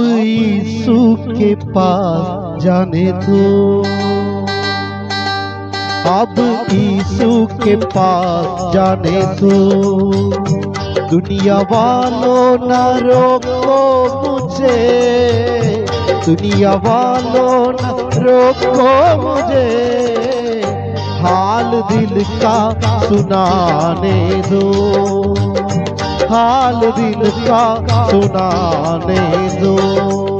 यीशु के पास जाने दो। अब यीशु के पास जाने दो। दुनिया वालों न रोको मुझे। दुनिया वालों न रोको मुझे। हाल दिल का सुनाने दो। हाल दिल का सुनाने दो।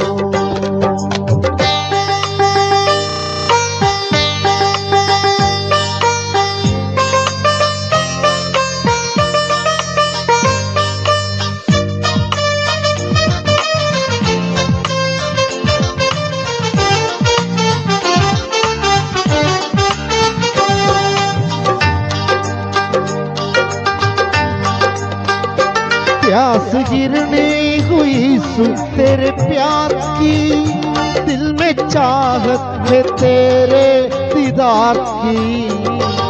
प्यास गिरने हुई सु तेरे प्यार की। दिल में चाहत है तेरे दीदार की।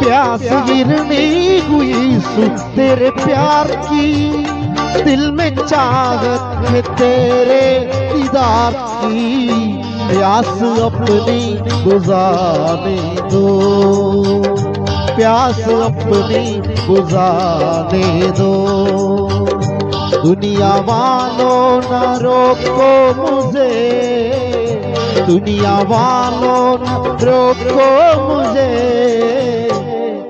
प्यास गिरने हुई सु तेरे प्यार की। दिल में चाहत है तेरे दीदार की। प्यास अपनी गुजारने दो। प्यास अपनी गुजारने दो। दुनिया वालों न रोको मुझे। दुनिया वालों न रोको मुझे।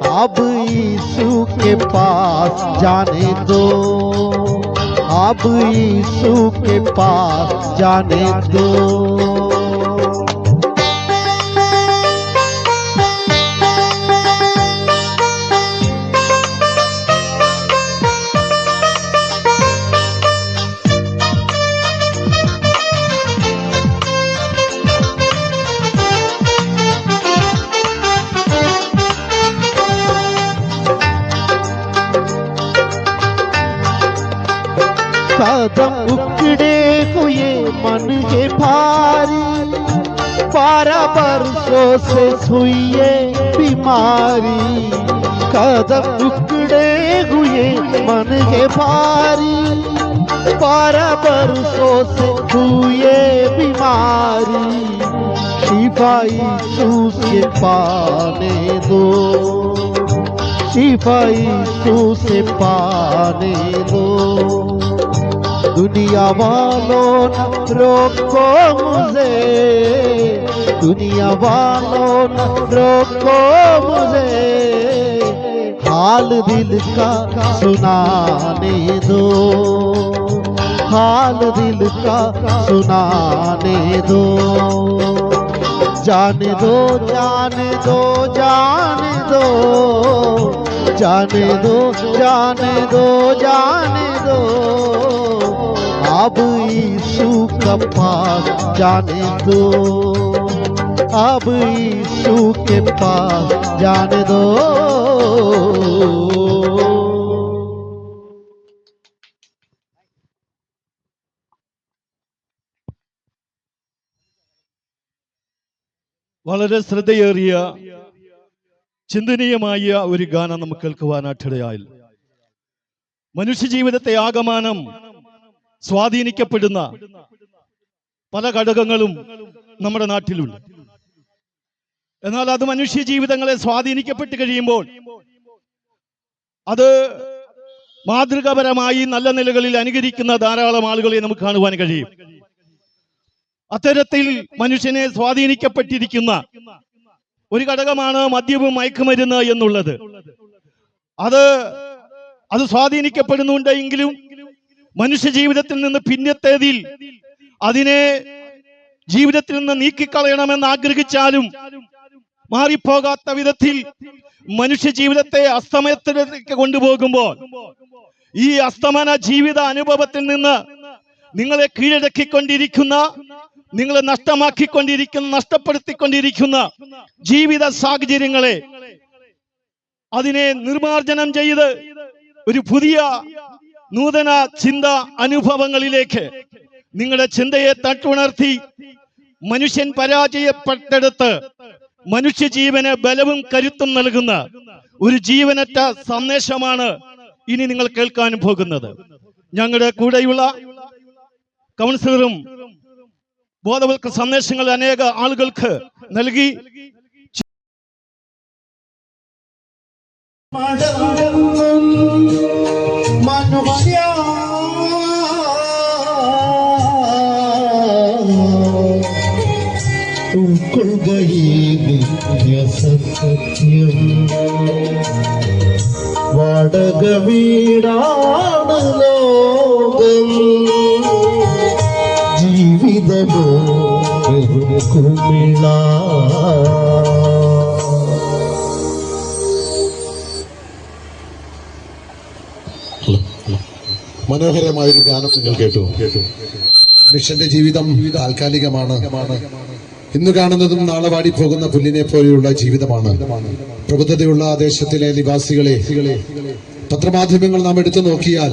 अब यीशु के पास जाने दो। अब यीशु के पास जाने दो। कदम उकड़े हुए मन के भारी। बारह बरसों से हुई बीमारी। कदम उकड़े हुए मन के भारी। बारह बरसों से हुए बीमारी। शिफाई सूस के पाने दो। शिफाई सूस पाने दो। दुनिया वालों रोको मुझे। दुनिया वालों रोको मुझे। हाल दिल का सुनाने दो। हाल दिल का सुनाने दो। जाने दो जाने दो जाने दो। जाने दो जाने दो जाने दो अब यीशु का पास जाने दो अब यीशु के पास जाने दो വളരെ ശ്രദ്ധയേറിയ ചിന്തനീയമായ ഒരു ഗാനം നമുക്ക് കേൾക്കുവാനായിട്ടിടയായി മനുഷ്യ ജീവിതത്തെ ആകമാനം സ്വാധീനിക്കപ്പെടുന്ന പല ഘടകങ്ങളും നമ്മുടെ നാട്ടിലുണ്ട്. എന്നാൽ അത് മനുഷ്യ ജീവിതങ്ങളെ സ്വാധീനിക്കപ്പെട്ട് കഴിയുമ്പോൾ അത് മാതൃകാപരമായി നല്ല നിലകളിൽ അനുകരിക്കുന്ന ധാരാളം ആളുകളെ നമുക്ക് കാണുവാൻ കഴിയും. അത്തരത്തിൽ മനുഷ്യനെ സ്വാധീനിക്കപ്പെട്ടിരിക്കുന്ന ഒരു ഘടകമാണ് മദ്യവും മയക്കുമരുന്ന് എന്നുള്ളത്. അത് അത് സ്വാധീനിക്കപ്പെടുന്നുണ്ട് എങ്കിലും മനുഷ്യ ജീവിതത്തിൽ നിന്ന് പിന്നത്തേതിൽ അതിനെ ജീവിതത്തിൽ നിന്ന് നീക്കിക്കളയണമെന്ന് ആഗ്രഹിച്ചാലും മാറിപ്പോകാത്ത വിധത്തിൽ മനുഷ്യ ജീവിതത്തെ അസ്തമയത്തിലേക്ക് കൊണ്ടുപോകുമ്പോൾ ഈ അസ്തമന ജീവിത അനുഭവത്തിൽ നിന്ന് നിങ്ങളെ കീഴടക്കിക്കൊണ്ടിരിക്കുന്ന നിങ്ങളെ നഷ്ടമാക്കിക്കൊണ്ടിരിക്കുന്ന നഷ്ടപ്പെടുത്തിക്കൊണ്ടിരിക്കുന്ന ജീവിത സാഹചര്യങ്ങളെ അതിനെ നിർമാർജനം ചെയ്ത് ഒരു പുതിയ നൂതന ചിന്ത അനുഭവങ്ങളിലേക്ക് നിങ്ങളുടെ ചിന്തയെ തട്ടുണർത്തി മനുഷ്യൻ പരാജയപ്പെട്ടെടുത്ത് മനുഷ്യ ജീവന് ബലവും കരുത്തും നൽകുന്ന ഒരു ജീവനറ്റ സന്ദേശമാണ് ഇനി നിങ്ങൾ കേൾക്കാൻ പോകുന്നത്. ഞങ്ങളുടെ കൂടെയുള്ള കൗൺസിലറും ബോധവൽക്കരണ സന്ദേശങ്ങൾ അനേക ആളുകൾക്ക് നൽകി. വാടക വീടാണ് ലോകം. മനോഹരമായൊരു ഗാനം നിങ്ങൾ കേട്ടു. മനുഷ്യന്റെ ജീവിതം താൽക്കാലികമാണ്. ഇന്ന് കാണുന്നതും നാളെ വാടി പോകുന്ന പുല്ലിനെ പോലെയുള്ള ജീവിതമാണ്. പ്രബുദ്ധതയുള്ള ദേശത്തിലെ നിവാസികളെ പത്രമാധ്യമങ്ങൾ നാം എടുത്തു നോക്കിയാൽ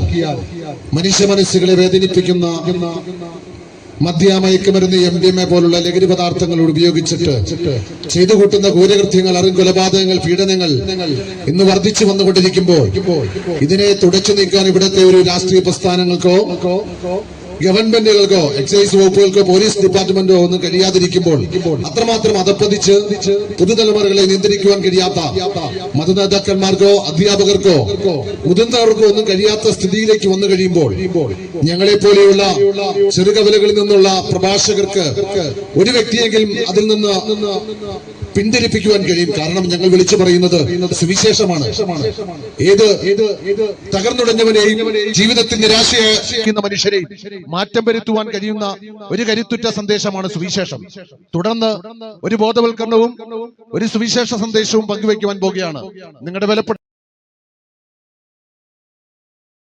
മനുഷ്യ മനസ്സുകളെ വേദനിപ്പിക്കുന്ന മദ്യ മയക്കുമരുന്ന് എം ഡി എം എ പോലുള്ള ലഹരി പദാർത്ഥങ്ങൾ ഉപയോഗിച്ചിട്ട് ചെയ്തു കൂട്ടുന്ന ക്രൂരകൃത്യങ്ങൾ അറിവ് കൊലപാതകങ്ങൾ പീഡനങ്ങൾ ഇന്ന് വർദ്ധിച്ചു വന്നുകൊണ്ടിരിക്കുമ്പോൾ ഇതിനെ തുടച്ചു നീക്കാൻ ഇവിടുത്തെ ഒരു രാഷ്ട്രീയ പ്രസ്ഥാനങ്ങൾക്കോ ഗവൺമെന്റുകൾക്കോ എക്സൈസ് വകുപ്പുകൾക്കോ പോലീസ് ഡിപ്പാർട്ട്മെന്റോ ഒന്നും കഴിയാതിരിക്കുമ്പോൾ അത്രമാത്രം അതപ്പതിച്ച് പുതുതലമുറകളെ നിയന്ത്രിക്കുവാൻ കഴിയാത്ത മതനേതാക്കന്മാർക്കോ അധ്യാപകർക്കോ മുതിർന്നവർക്കോ ഒന്നും കഴിയാത്ത സ്ഥിതിയിലേക്ക് വന്നു കഴിയുമ്പോൾ ഞങ്ങളെ പോലെയുള്ള ചെറുകവലകളിൽ നിന്നുള്ള പ്രഭാഷകർക്ക് ഒരു വ്യക്തിയെങ്കിലും അതിൽ നിന്ന് പിന്തിരിപ്പിക്കുവാൻ കഴിയും. കാരണം ഞങ്ങൾ വിളിച്ചു പറയുന്നത് സുവിശേഷമാണ്. ഏത് തകർന്നുടഞ്ഞവനെയും ജീവിതത്തിൽ നിരാശയാക്കുന്ന മനുഷ്യരെയും മാറ്റം വരുത്തുവാൻ കഴിയുന്ന ഒരു കരുത്തുറ്റ സന്ദേശമാണ് സുവിശേഷം. തുടർന്ന് ഒരു ബോധവൽക്കരണവും ഒരു സുവിശേഷ സന്ദേശവും പങ്കുവയ്ക്കുവാൻ പോകുകയാണ്. നിങ്ങളുടെ വിലപ്പെട്ട